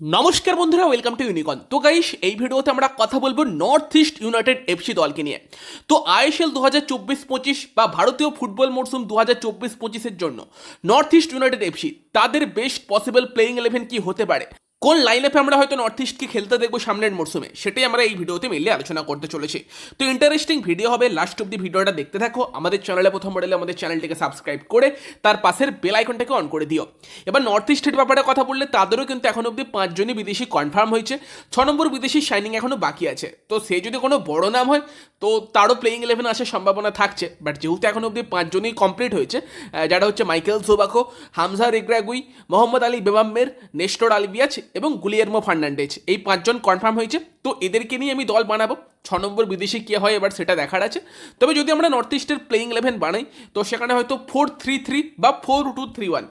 নমস্কার বন্ধুরা welcome to ইউনিকন তো গাইস এই ভিডিওতে আমরা কথা বলব নর্থ ইস্ট ইউনাইটেড এফসি দলকে নিয়ে। তো আইএসএল দু হাজার চব্বিশ পঁচিশ বা ভারতীয় ফুটবল মরসুম দু হাজার চব্বিশ পঁচিশের জন্য নর্থ ইস্ট ইউনাইটেড এফসি তাদের বেস্ট পসিবল প্লেয়িং ইলেভেন কি হতে পারে? কোন লাইন আপে আমরা হয়তো নর্থ ইস্টকে খেলতে দেখব সামনের মরশুমে সেটাই আমরা এই ভিডিওতে মেনলি আলোচনা করতে চলেছি। তো ইন্টারেস্টিং ভিডিও হবে লাস্ট অব্দি ভিডিওটা দেখতে থাকো। আমাদের চ্যানেলে প্রথম মডেলে আমাদের চ্যানেলটিকে সাবস্ক্রাইব করে, তার পাশের বেল আইকনটাকে অন করে দিও। এবার নর্থ ইস্টের ব্যাপারে কথা বললে তাদেরও কিন্তু এখন অব্দি পাঁচজনই বিদেশি কনফার্ম হয়েছে। ছ নম্বর বিদেশি শাইনিং এখনও বাকি আছে। তো সে যদি কোনো বড় নাম হয়, তো তারও প্লেইং ইলেভেন আসার সম্ভাবনা থাকছে। বাট যেহেতু এখন অব্দি পাঁচজনই কমপ্লিট হয়েছে যারা হচ্ছে Michel Zabaco Hamza Regragui Mohamed Ali Bemammer Nestor Albiach এবং গুলিয়ারমো ফার্নান্ডেজ। এই পাঁচজন কনফার্ম হয়েছে। তো এদেরকে নিয়ে আমি দল বানাবো। ছ নম্বর বিদেশি কে হয় এবার সেটা দেখার আছে। তবে যদি আমরা নর্থ ইস্টের প্লেইং ইলেভেন বানাই, তো সেখানে হয়তো ফোর থ্রি থ্রি বা ফোর টু থ্রি ওয়ান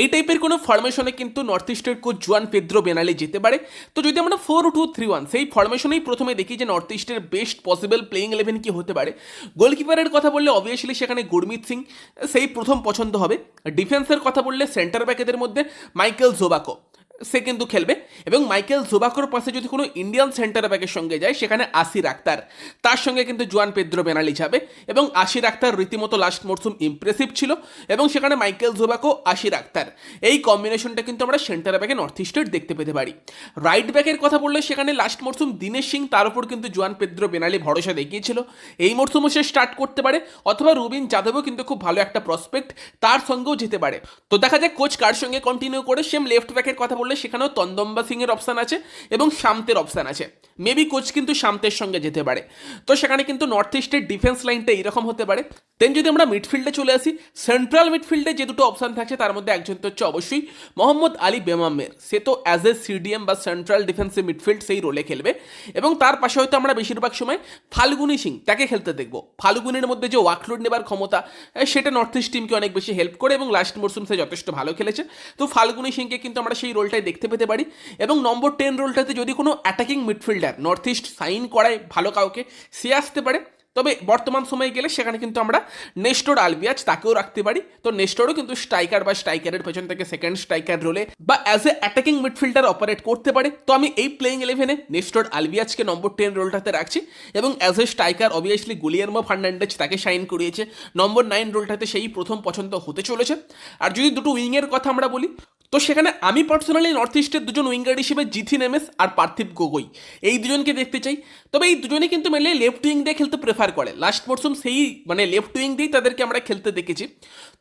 এই টাইপের কোনো ফরমেশনে কিন্তু নর্থ ইস্টের কোচ জুয়ান পেদ্রো বেনালে যেতে পারে। তো যদি আমরা ফোর টু থ্রি ওয়ান সেই ফরমেশনেই প্রথমে দেখি যে নর্থ ইস্টের বেস্ট পসিবল প্লেইং ইলেভেন কি হতে পারে। গোলকিপারের কথা বললে অবভিয়াসলি সেখানে গুরমিত সিং, সেই প্রথম পছন্দ হবে। ডিফেন্সের কথা বললে সেন্টার ব্যাকেদের মধ্যে মাইকেল জোবাকো সে কিন্তু খেলবে। এবং মাইকেল জোবাকোর পাশে যদি কোনো ইন্ডিয়ান সেন্টার ব্যাকের সঙ্গে যায়, সেখানে আসির আক্তার। তার সঙ্গে কিন্তু জুয়ান পেদ্রো বেনালি যাবে। এবং আশির আক্তার রীতিমতো লাস্ট মরসুম ইমপ্রেসিভ ছিল। এবং সেখানে মাইকেল জোবাকো আশির আক্তার। এই কম্বিনেশনটা কিন্তু আমরা সেন্টার ব্যাকে নর্থ ইস্টের দেখতে পেতে পারি। রাইট ব্যাকের কথা বললে সেখানে লাস্ট মরসুম দীনেশ সিং, তার উপর কিন্তু জুয়ান পেদ্রো বেনালি ভরসা দেখিয়েছিল। এই মরসুমও সে স্টার্ট করতে পারে। অথবা রুবিন যাদবও কিন্তু খুব ভালো একটা প্রসপেক্ট তার সঙ্গেও যেতে পারে। তো দেখা যায় কোচ কার সঙ্গে কন্টিনিউ করে সেম লেফট ব্যাকের কথা বললে সেখানেও তন্দম্বা সিং এর অপশান আছে এবং শামতের অপশান আছে। মেবি কোচ কিন্তু শামতের সঙ্গে যেতে পারে। তো সেখানে কিন্তু নর্থ ইস্টের ডিফেন্স লাইনটা এইরকম হতে পারে। দেন যদি আমরা মিডফিল্ডে চলে আসি সেন্ট্রাল মিডফিল্ডে যে দুটো অপশান থাকছে, তার মধ্যে একজন তো হচ্ছে অবশ্যই মোহাম্মদ আলী বেমামের। সে তো অ্যাজ এ সিডিএম বা সেন্ট্রাল ডিফেন্সিভ মিডফিল্ড সেই রোলে খেলবে। এবং তার পাশে হয়তো আমরা বেশিরভাগ সময় ফাল্গুনি সিং তাকে খেলতে দেখব। ফাল্গুনির মধ্যে যে ওয়াকলোড নেবার ক্ষমতা সেটা নর্থ ইস্ট টিমকে অনেক বেশি হেল্প করে এবং লাস্ট মরসুম সে যথেষ্ট ভালো খেলেছে। তো ফাল্গুনি সিংকে কিন্তু আমরা সেই রোলটাই দেখতে পেতে পারি। এবং নম্বর টেন রোলটাতে যদি কোনো attacking midfielder North East sign করায় ভালো কাউকে, সে আসতে পারে। তবে বর্তমান সময়ে গেলে সেখানে কিন্তু আমরা নেস্টোর আলবিয়াজ তাকেও রাখতে পারি। তো নেস্টোরও কিন্তু স্ট্রাইকার বা স্ট্রাইকারের পেছন থেকে সেকেন্ড স্ট্রাইকার রোলে বা as a attacking midfielder operate করতে পারে। তো আমি এই প্লেইং ইলেভেনে নেস্টোর আলবিয়াজকে নম্বর টেন রোলটাতে রাখছি এবং as a striker obviously Guillermo Fernandez তাকে সাইন করিয়েছে। নম্বর নাইন রোলটাতে সেই প্রথম পছন্দ হতে চলেছে। আর যদি দুটো উইংয়ের কথা আমরা বলি তো সেখানে আমি পার্সোনালি নর্থ ইস্টের দুজন উইঙ্গার হিসেবে জিথি নেমেস আর পার্থিব গগৈ। এই দুজনকে দেখতে চাই। তবে এই দুজনে কিন্তু মেলে লেফট উইং দিয়ে খেলতে প্রেফার করে। লাস্ট মরসুম সেই মানে লেফট উইং দিয়েই তাদেরকে আমরা খেলতে দেখেছি।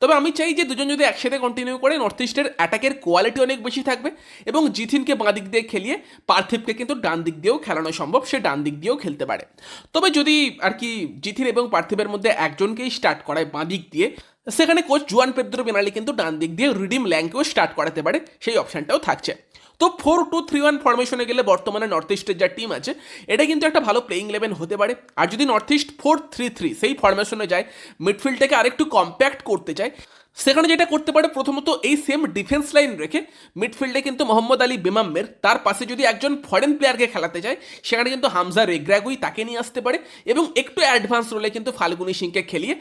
তবে আমি চাই যে দুজন যদি একসাথে কন্টিনিউ করে নর্থ ইস্টের অ্যাটাকের কোয়ালিটি অনেক বেশি থাকবে এবং জিথিনকে বাঁ দিক দিয়ে খেলিয়ে পার্থিবকে কিন্তু ডান দিক দিয়েও খেলানো সম্ভব, সে ডান দিক দিয়েও খেলতে পারে। তবে যদি আর কি জিথিন এবং পার্থিবের মধ্যে একজনকেই স্টার্ট করায় বাঁ দিক দিয়ে সেখানে কোচ জুয়ান পেদ্রো বেনালি কিন্তু ডান দিক দিয়ে রিডিম ল্যাংকেও স্টার্ট করাতে পারে, সেই অপশানটাও থাকছে। তো ফোর টু থ্রি ওয়ান ফরমেশনে গেলে বর্তমানে নর্থ ইস্টের যা টিম আছে, এটা কিন্তু একটা ভালো প্লেইং ইলেভেন হতে পারে। আর যদি North East four three three সেই ফরমেশনে যায় মিডফিল্ডটাকে আরেকটু কম্প্যাক্ট করতে চায়, সেখানে যেটা করতে পারে প্রথমত এই সেম ডিফেন্স লাইন রেখে মিডফিল্ডে কিন্তু মোহাম্মদ আলী বেমাম্মের তার পাশে যদি একজন ফরেন প্লেয়ারকে খেলাতে চায় সেখানে কিন্তু হামজা রেগ্রাগুই তাকে নিয়ে আসতে পারে এবং একটু অ্যাডভান্স রোলে কিন্তু ফাল্গুনি সিংকে খেলিয়ে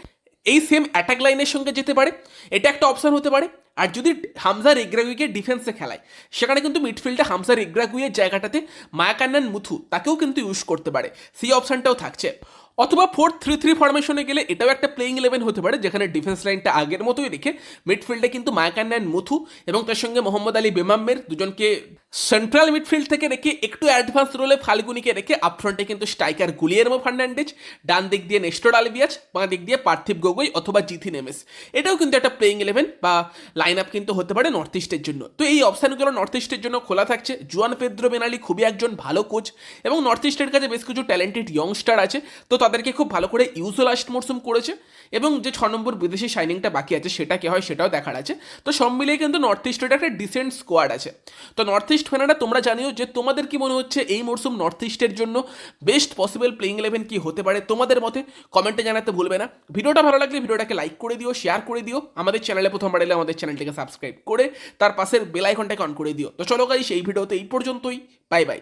এই সেম অ্যাটাক লাইনের সঙ্গে যেতে পারে, এটা একটা অপশন হতে পারে। আর যদি হামজা রেগ্রাগুইকে ডিফেন্সে খেলায়, সেখানে কিন্তু মিডফিল্ডে হামজা রেগ্রাগুইয়ের জায়গাটাতে মায়াকান্নান মুথু, তাকেও কিন্তু ইউজ করতে পারে। সেই অপশানটাও থাকছে। অথবা ফোর থ্রি থ্রি ফরমেশনে গেলে এটাও একটা প্লেইং ইলেভেন হতে পারে, যেখানে ডিফেন্স লাইনটা আগের মতোই রেখে মিডফিল্ডে কিন্তু মায়াকান্নান মুথু এবং তার সঙ্গে মোহাম্মদ আলী বেমাম্মের দুজনকে সেন্ট্রাল মিডফিল্ড থেকে রেখে একটু অ্যাডভান্স রোলে ফাল্গুনিকে রেখে আপফ্রন্টে কিন্তু স্ট্রাইকার গুলিয়ারমো ফার্নান্ডেজ, ডান দিক দিয়ে নেস্টোর আলবিয়াজ বাঁ দিক দিয়ে পার্থিব গগৈ অথবা জিথি নেমেস। এটাও কিন্তু একটা প্লেইং ইলেভেন বা লাইন আপ কিন্তু হতে পারে নর্থ ইস্টের জন্য। তো এই অপশানগুলো নর্থ ইস্টের জন্য খোলা থাকছে। জুয়ান পেদ্রো বেনালি খুবই একজন ভালো কোচ এবং নর্থ ইস্টের কাছে বেশ কিছু ট্যালেন্টেড ইয়ংস্টার আছে। তো তাদেরকে খুব ভালো করে ইউজও লাস্ট মরসুম করেছে এবং যে ছ নম্বর বিদেশি শাইনিংটা বাকি আছে সেটা কে হয় সেটাও দেখার আছে। তো সব মিলিয়ে কিন্তু নর্থ ইস্টের একটা ডিসেন্ট স্কোয়াড আছে। তো নর্থ ইস্ট ফ্যানারা তোমরা জানিও যে তোমাদের কি মনে হচ্ছে এই মরসুম নর্থ ইস্টের জন্য বেস্ট পসিবল প্লেইং ইলেভেন কি হতে পারে তোমাদের মতে? কমেন্টে জানাতে ভুলবে না। ভিডিওটা ভালো লাগলে ভিডিওটাকে লাইক করে দিও শেয়ার করে দিও, আমাদের চ্যানেলে প্রথমবার এলে আমাদের চ্যানেলটিকে সাবস্ক্রাইব করে তার পাশের বেল আইকনটাকে অন করে দিও। তো চলো গাইস এই ভিডিওতে এই পর্যন্তই। Bye bye